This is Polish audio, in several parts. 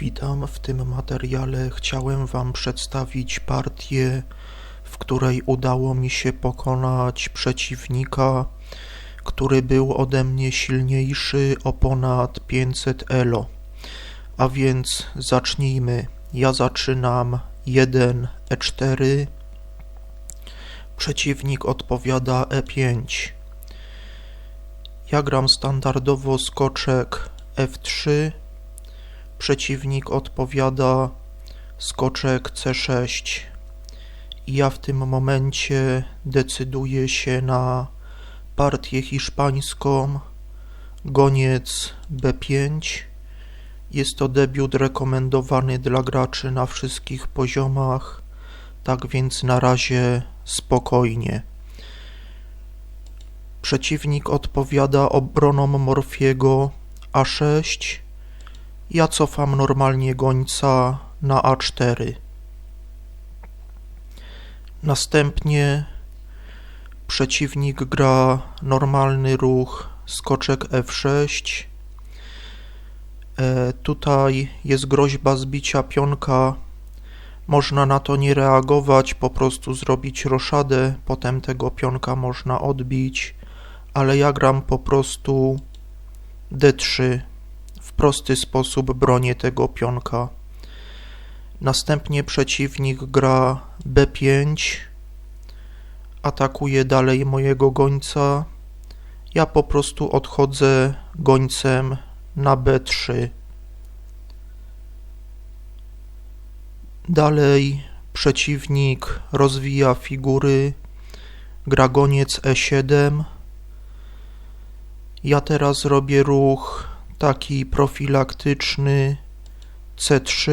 Witam. W tym materiale chciałem Wam przedstawić partię, w której udało mi się pokonać przeciwnika, który był ode mnie silniejszy o ponad 500 elo. A więc zacznijmy. Ja zaczynam 1 E4. Przeciwnik odpowiada E5. Ja gram standardowo skoczek F3 Przeciwnik odpowiada skoczek C6. I ja w tym momencie decyduję się na partię hiszpańską, goniec B5. Jest to debiut rekomendowany dla graczy na wszystkich poziomach, tak więc na razie spokojnie. Przeciwnik odpowiada obroną Morfiego A6 ja cofam normalnie gońca na A4. Następnie przeciwnik gra normalny ruch skoczek F6. E, tutaj jest groźba zbicia pionka. Można na to nie reagować, po prostu zrobić roszadę, potem tego pionka można odbić, ale ja gram po prostu D3 prosty sposób bronię tego pionka. Następnie przeciwnik gra b5, atakuje dalej mojego gońca. Ja po prostu odchodzę gońcem na b3. Dalej przeciwnik rozwija figury, gra goniec e7. Ja teraz robię ruch taki profilaktyczny C3,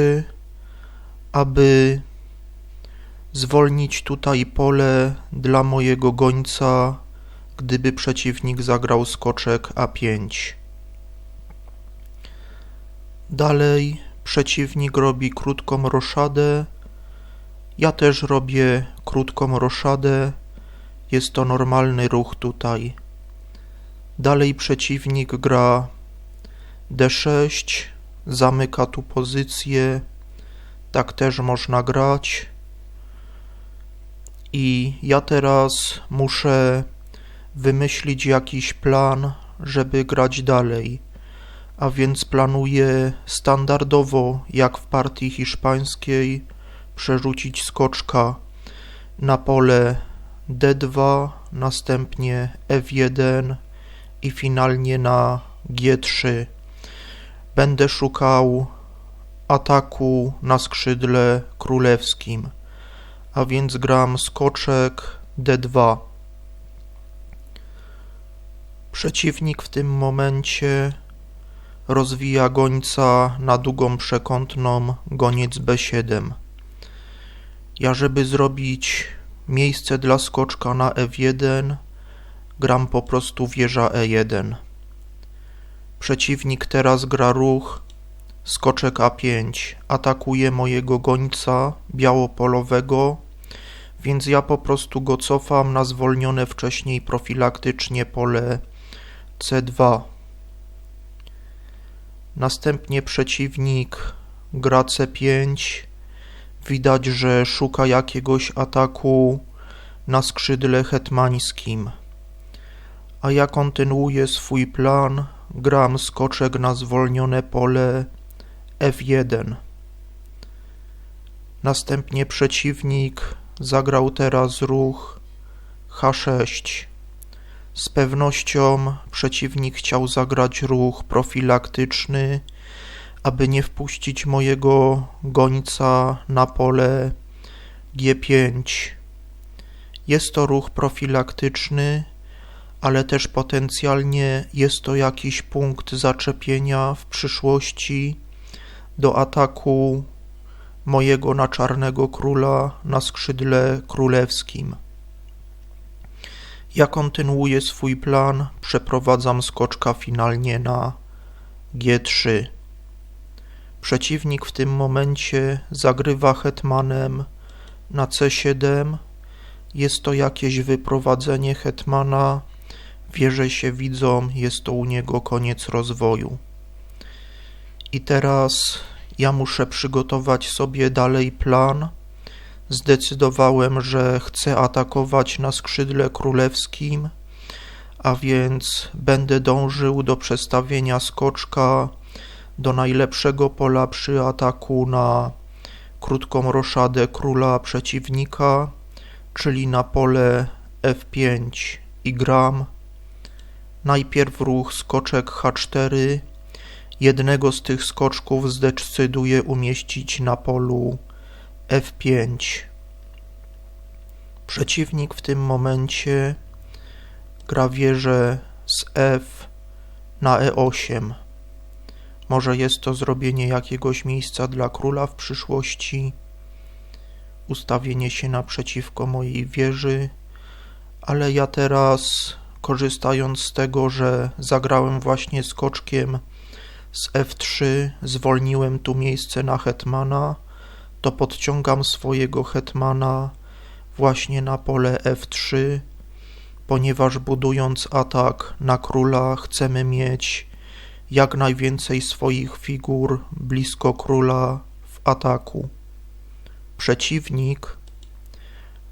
aby zwolnić tutaj pole dla mojego gońca, gdyby przeciwnik zagrał skoczek A5. Dalej przeciwnik robi krótką roszadę. Ja też robię krótką roszadę. Jest to normalny ruch tutaj. Dalej przeciwnik gra D6 zamyka tu pozycję. Tak też można grać. I ja teraz muszę wymyślić jakiś plan, żeby grać dalej. A więc planuję standardowo, jak w partii hiszpańskiej, przerzucić skoczka na pole D2, następnie F1 i finalnie na G3 będę szukał ataku na skrzydle królewskim, a więc gram skoczek d2. Przeciwnik w tym momencie rozwija gońca na długą przekątną goniec b7. Ja, żeby zrobić miejsce dla skoczka na f1, gram po prostu wieża e1. Przeciwnik teraz gra ruch skoczek A5, atakuje mojego gońca białopolowego, więc ja po prostu go cofam na zwolnione wcześniej profilaktycznie pole C2. Następnie przeciwnik gra C5. Widać, że szuka jakiegoś ataku na skrzydle hetmańskim. A ja kontynuuję swój plan gram skoczek na zwolnione pole F1. Następnie przeciwnik zagrał teraz ruch H6. Z pewnością przeciwnik chciał zagrać ruch profilaktyczny, aby nie wpuścić mojego gońca na pole G5. Jest to ruch profilaktyczny, ale też potencjalnie jest to jakiś punkt zaczepienia w przyszłości do ataku mojego na czarnego króla na skrzydle królewskim. Ja kontynuuję swój plan, przeprowadzam skoczka finalnie na G3. Przeciwnik w tym momencie zagrywa hetmanem na C7. Jest to jakieś wyprowadzenie hetmana Wierzę się widzom, jest to u niego koniec rozwoju. I teraz Ja muszę przygotować sobie dalej plan. Zdecydowałem, że chcę atakować na skrzydle królewskim, a więc będę dążył do przestawienia skoczka do najlepszego pola przy ataku na krótką roszadę króla przeciwnika, czyli na pole F5 i gram. Najpierw ruch skoczek H4. Jednego z tych skoczków zdecyduję umieścić na polu F5. Przeciwnik w tym momencie gra wieżę z F na E8. Może jest to zrobienie jakiegoś miejsca dla króla w przyszłości, ustawienie się naprzeciwko mojej wieży, ale ja teraz, korzystając z tego, że zagrałem właśnie skoczkiem z F3, zwolniłem tu miejsce na hetmana, to podciągam swojego hetmana właśnie na pole F3, ponieważ budując atak na króla chcemy mieć jak najwięcej swoich figur blisko króla w ataku. Przeciwnik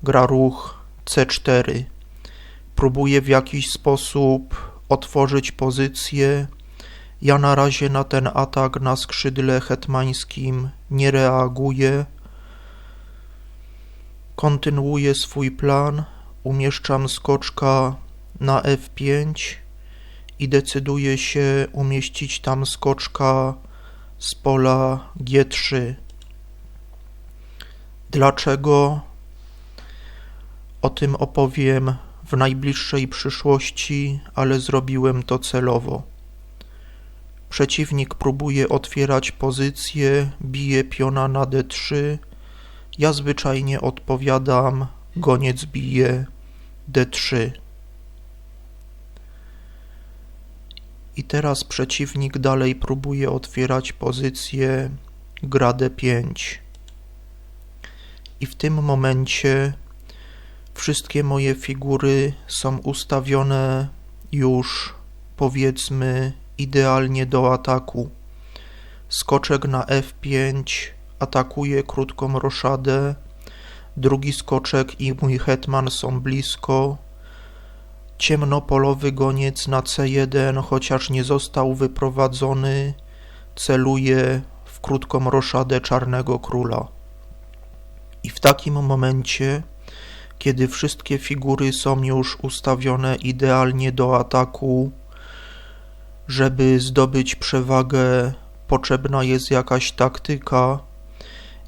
gra ruch C4. Próbuje w jakiś sposób otworzyć pozycję. Ja na razie na ten atak na skrzydle hetmańskim nie reaguję. Kontynuuję swój plan. Umieszczam skoczka na F5 i decyduje się umieścić tam skoczka z pola G3. Dlaczego? O tym opowiem w najbliższej przyszłości, ale zrobiłem to celowo. Przeciwnik próbuje otwierać pozycję, bije piona na D3. Ja zwyczajnie odpowiadam, goniec bije D3. I teraz przeciwnik dalej próbuje otwierać pozycję gra d5. I w tym momencie wszystkie moje figury są ustawione już powiedzmy idealnie do ataku. Skoczek na f5 atakuje krótką roszadę, drugi skoczek i mój hetman są blisko, Ciemnopolowy goniec na C1, chociaż nie został wyprowadzony, celuje w krótką roszadę Czarnego Króla. I w takim momencie, kiedy wszystkie figury są już ustawione idealnie do ataku, żeby zdobyć przewagę, potrzebna jest jakaś taktyka,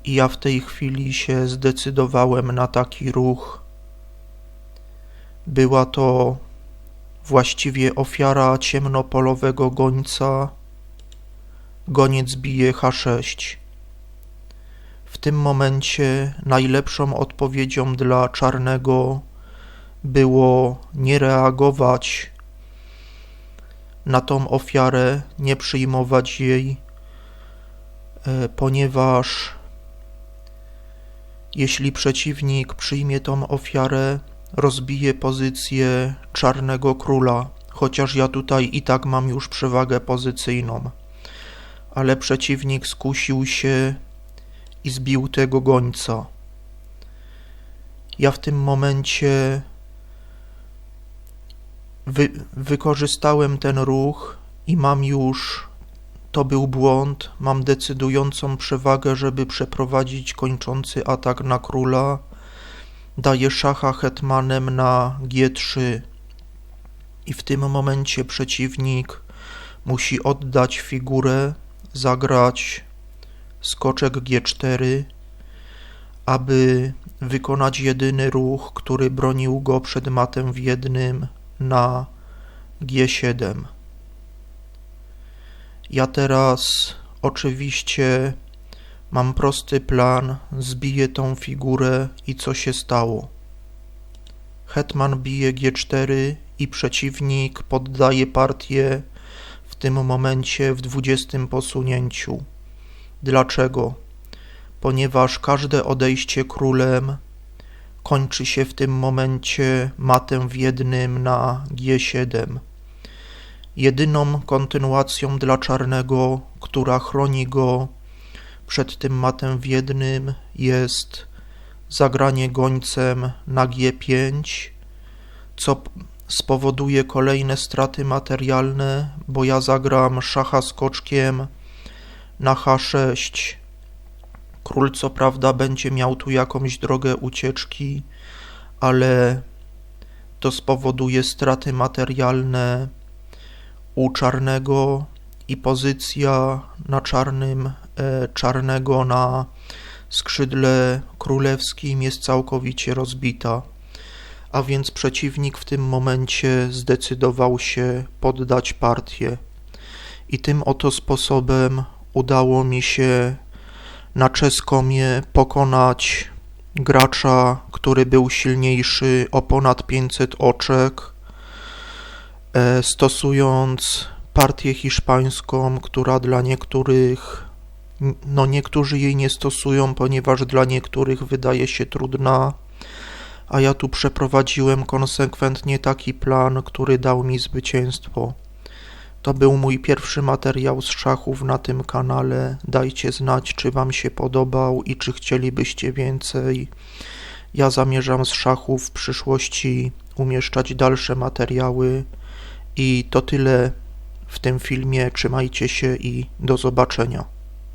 i ja w tej chwili się zdecydowałem na taki ruch była to właściwie ofiara ciemnopolowego gońca. Goniec bije H6. W tym momencie najlepszą odpowiedzią dla czarnego było nie reagować na tą ofiarę, nie przyjmować jej, e, ponieważ jeśli przeciwnik przyjmie tą ofiarę, rozbije pozycję czarnego króla, chociaż ja tutaj i tak mam już przewagę pozycyjną. Ale przeciwnik skusił się i zbił tego gońca. Ja w tym momencie wy, wykorzystałem ten ruch i mam już, to był błąd, mam decydującą przewagę, żeby przeprowadzić kończący atak na króla daje szacha hetmanem na g3 i w tym momencie przeciwnik musi oddać figurę, zagrać skoczek g4, aby wykonać jedyny ruch, który bronił go przed matem w jednym na g7. Ja teraz oczywiście Mam prosty plan, zbiję tą figurę i co się stało. Hetman bije G4 i przeciwnik poddaje partię w tym momencie w dwudziestym posunięciu. Dlaczego? Ponieważ każde odejście królem kończy się w tym momencie matem w jednym na G7. Jedyną kontynuacją dla czarnego, która chroni go Przed tym matem w jednym jest zagranie gońcem na G5, co spowoduje kolejne straty materialne, bo ja zagram szacha z koczkiem na H6. Król co prawda będzie miał tu jakąś drogę ucieczki, ale to spowoduje straty materialne u czarnego i pozycja na czarnym, e, czarnego na skrzydle królewskim jest całkowicie rozbita. A więc przeciwnik w tym momencie zdecydował się poddać partię. I tym oto sposobem udało mi się na czeskomie pokonać gracza, który był silniejszy o ponad 500 oczek, e, stosując partię hiszpańską, która dla niektórych, no niektórzy jej nie stosują, ponieważ dla niektórych wydaje się trudna, a ja tu przeprowadziłem konsekwentnie taki plan, który dał mi zwycięstwo. To był mój pierwszy materiał z szachów na tym kanale. Dajcie znać, czy Wam się podobał i czy chcielibyście więcej. Ja zamierzam z szachów w przyszłości umieszczać dalsze materiały. I to tyle w tym filmie. Trzymajcie się i do zobaczenia.